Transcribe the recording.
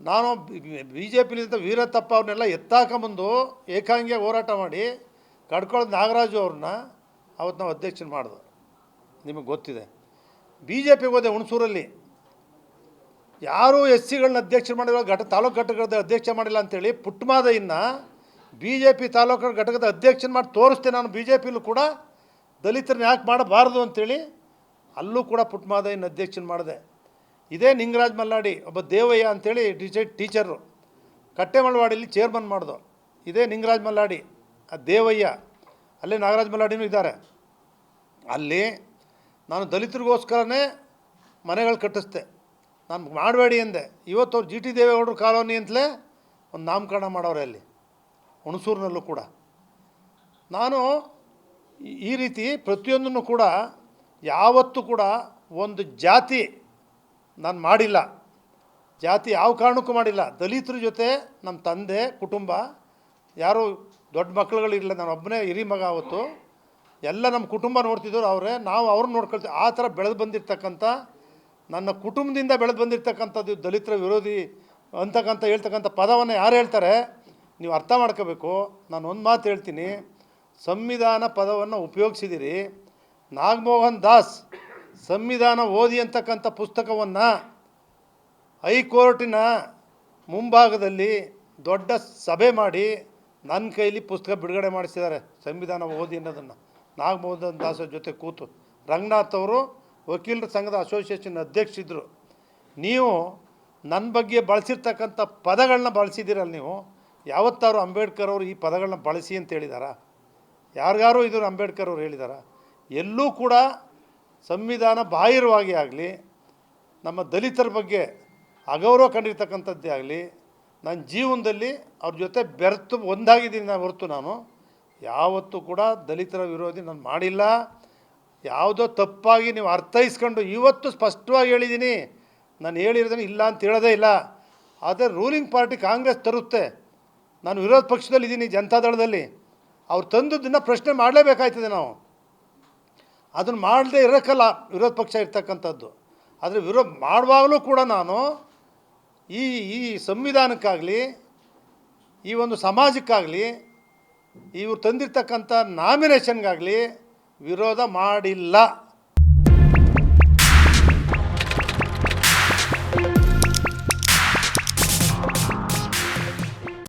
ನಾನು B J ಪಿಲಿಂದ ವೀರತ್ತಪ್ಪ ಅವ್ರನ್ನೆಲ್ಲ ಎತ್ತಾಕೊಂಬಂದು ಏಕಾಂಗಿಯಾಗಿ ಹೋರಾಟ ಮಾಡಿ ಕಡ್ಕೊಳ್ಳೋದು ನಾಗರಾಜು ಅವ್ರನ್ನ ಅವತ್ತು ನಾವು ಅಧ್ಯಕ್ಷನ ಮಾಡಿದೆ. ನಿಮಗೆ ಗೊತ್ತಿದೆ. ಬಿ ಜೆ ಪಿಗೆ ಹೋದೆ ಹುಣಸೂರಲ್ಲಿ. ಯಾರೂ ಎಸ್ ಸಿಗಳನ್ನ ಅಧ್ಯಕ್ಷ ಮಾಡಿರೋ ಘಟ, ತಾಲೂಕು ಘಟಕದ ಅಧ್ಯಕ್ಷ ಮಾಡಿಲ್ಲ ಅಂತೇಳಿ ಪುಟ್ಟಮಾದಯ್ಯನ ಬಿ ಜೆ ಪಿ ತಾಲೂಕು ಘಟಕದ ಅಧ್ಯಕ್ಷನ ಮಾಡಿ ತೋರಿಸ್ತೆ ನಾನು ಬಿ ಜೆ ಪಿಲೂ ಕೂಡ. ದಲಿತರನ್ನ ಯಾಕೆ ಮಾಡಬಾರ್ದು ಅಂತೇಳಿ ಅಲ್ಲೂ ಕೂಡ ಪುಟ್ಟಮಾದಯ್ಯನ ಅಧ್ಯಕ್ಷನ ಮಾಡಿದೆ. ಇದೇ ನಿಂಗರಾಜ್ ಮಲ್ಲಾಡಿ, ಒಬ್ಬ ದೇವಯ್ಯ ಅಂತೇಳಿ ಟೀಚರ್ ಟೀಚರು ಕಟ್ಟೆಮಳವಾಡಿಲಿ ಚೇರ್ಮನ್ ಮಾಡಿದ್ರು ಇದೇ ನಿಂಗರಾಜ್ ಮಲ್ಲಾಡಿ, ಆ ದೇವಯ್ಯ. ಅಲ್ಲೇ ನಾಗರಾಜ್ ಮಲ್ಲಾಡಿನೂ ಇದ್ದಾರೆ. ಅಲ್ಲಿ ನಾನು ದಲಿತರಿಗೋಸ್ಕರನೇ ಮನೆಗಳು ಕಟ್ಟಿಸ್ದೆ. ನಾನು ಮಾಡಬೇಡಿ ಅಂದೆ ಇವತ್ತು ಅವ್ರು ಜಿ ಟಿ ದೇವೇಗೌಡರು ಕಾಲೋನಿ ಅಂತಲೇ ಒಂದು ನಾಮಕರಣ ಮಾಡೋರೆ ಅಲ್ಲಿ, ಹುಣಸೂರಿನಲ್ಲೂ ಕೂಡ. ನಾನು ಈ ರೀತಿ ಪ್ರತಿಯೊಂದನ್ನು ಕೂಡ, ಯಾವತ್ತೂ ಕೂಡ ಒಂದು ಜಾತಿ ನಾನು ಮಾಡಿಲ್ಲ. ಜಾತಿ ಯಾವ ಕಾರಣಕ್ಕೂ ಮಾಡಿಲ್ಲ. ದಲಿತರ ಜೊತೆ ನಮ್ಮ ತಂದೆ, ಕುಟುಂಬ, ಯಾರು ದೊಡ್ಡ ಮಕ್ಕಳುಗಳಿರಲಿಲ್ಲ ನಾನು ಒಬ್ಬನೇ ಹಿರಿ ಮಗ ಅವತ್ತು. ಎಲ್ಲ ನಮ್ಮ ಕುಟುಂಬ ನೋಡ್ತಿದ್ರು ಅವರೇ. ನಾವು ಅವ್ರನ್ನ ನೋಡ್ಕೊಳ್ತೀವಿ. ಆ ಥರ ಬೆಳೆದು ಬಂದಿರತಕ್ಕಂಥ, ನನ್ನ ಕುಟುಂಬದಿಂದ ಬೆಳೆದು ಬಂದಿರತಕ್ಕಂಥದ್ದು ದಲಿತರ ವಿರೋಧಿ ಅಂತಕ್ಕಂಥ, ಹೇಳ್ತಕ್ಕಂಥ ಪದವನ್ನು ಯಾರು ಹೇಳ್ತಾರೆ? ನೀವು ಅರ್ಥ ಮಾಡ್ಕೋಬೇಕು. ನಾನು ಒಂದು ಮಾತು ಹೇಳ್ತೀನಿ. ಸಂವಿಧಾನ ಪದವನ್ನು ಉಪಯೋಗಿಸಿದಿರಿ. ನಾಗಮೋಹನ್ ದಾಸ್ ಸಂವಿಧಾನ ಓದಿ ಅಂತಕ್ಕಂಥ ಪುಸ್ತಕವನ್ನು ಹೈಕೋರ್ಟಿನ ಮುಂಭಾಗದಲ್ಲಿ ದೊಡ್ಡ ಸಭೆ ಮಾಡಿ ನನ್ನ ಕೈಲಿ ಪುಸ್ತಕ ಬಿಡುಗಡೆ ಮಾಡಿಸಿದ್ದಾರೆ ಸಂವಿಧಾನ ಓದಿ ಅನ್ನೋದನ್ನು. ನಾಗಮೋಹನ್ ದಾಸ ಜೊತೆ ಕೂತು. ರಂಗನಾಥ್ ಅವರು ವಕೀಲರ ಸಂಘದ ಅಸೋಸಿಯೇಷನ್ ಅಧ್ಯಕ್ಷರಿದ್ದರು ನೀವು ನನ್ನ ಬಗ್ಗೆ ಬಳಸಿರ್ತಕ್ಕಂಥ ಪದಗಳನ್ನ ಬಳಸಿದ್ದೀರಲ್ಲ ನೀವು. ಯಾವತ್ತಾರು ಅಂಬೇಡ್ಕರ್ ಅವರು ಈ ಪದಗಳನ್ನ ಬಳಸಿ ಅಂತ ಹೇಳಿದಾರಾ? ಯಾರಿಗಾರು ಇದು ಅಂಬೇಡ್ಕರ್ ಅವರು ಹೇಳಿದಾರಾ? ಎಲ್ಲೂ ಕೂಡ ಸಂವಿಧಾನ ಬಾಹಿರವಾಗಿ ಆಗಲಿ, ನಮ್ಮ ದಲಿತರ ಬಗ್ಗೆ ಅಗೌರವ ಕಂಡಿರ್ತಕ್ಕಂಥದ್ದೇ ಆಗಲಿ, ನನ್ನ ಜೀವನದಲ್ಲಿ ಅವ್ರ ಜೊತೆ ಬೆರೆತು ಒಂದಾಗಿದ್ದೀನಿ ನಾನು ಹೊರತು ನಾನು. ಯಾವತ್ತೂ ಕೂಡ ದಲಿತರ ವಿರೋಧಿ ನಾನು ಮಾಡಿಲ್ಲ. ಯಾವುದೋ ತಪ್ಪಾಗಿ ನೀವು ಅರ್ಥೈಸ್ಕೊಂಡು ಇವತ್ತು ಸ್ಪಷ್ಟವಾಗಿ ಹೇಳಿದ್ದೀನಿ. ನಾನು ಹೇಳಿರೋದನ್ನು ಇಲ್ಲ ಅಂತ ಹೇಳೋದೇ ಇಲ್ಲ. ಆದರೆ ರೂಲಿಂಗ್ ಪಾರ್ಟಿ ಕಾಂಗ್ರೆಸ್ ತರುತ್ತೆ. ನಾನು ವಿರೋಧ ಪಕ್ಷದಲ್ಲಿದ್ದೀನಿ ಜನತಾದಳದಲ್ಲಿ. ಅವ್ರು ತಂದದ್ದನ್ನು ಪ್ರಶ್ನೆ ಮಾಡಲೇಬೇಕಾಯ್ತದೆ ನಾವು. ಅದನ್ನು ಮಾಡದೇ ಇರೋಕ್ಕಲ್ಲ ವಿರೋಧ ಪಕ್ಷ ಇರ್ತಕ್ಕಂಥದ್ದು. ಆದರೆ ವಿರೋಧ ಮಾಡುವಾಗಲೂ ಕೂಡ ನಾನು ಈ ಈ ಸಂವಿಧಾನಕ್ಕಾಗಲಿ, ಈ ಒಂದು ಸಮಾಜಕ್ಕಾಗಲಿ, ಇವ್ರು ತಂದಿರ್ತಕ್ಕಂಥ ನಾಮಿನೇಷನ್ಗಾಗಲಿ ವಿರೋಧ ಮಾಡಿಲ್ಲ.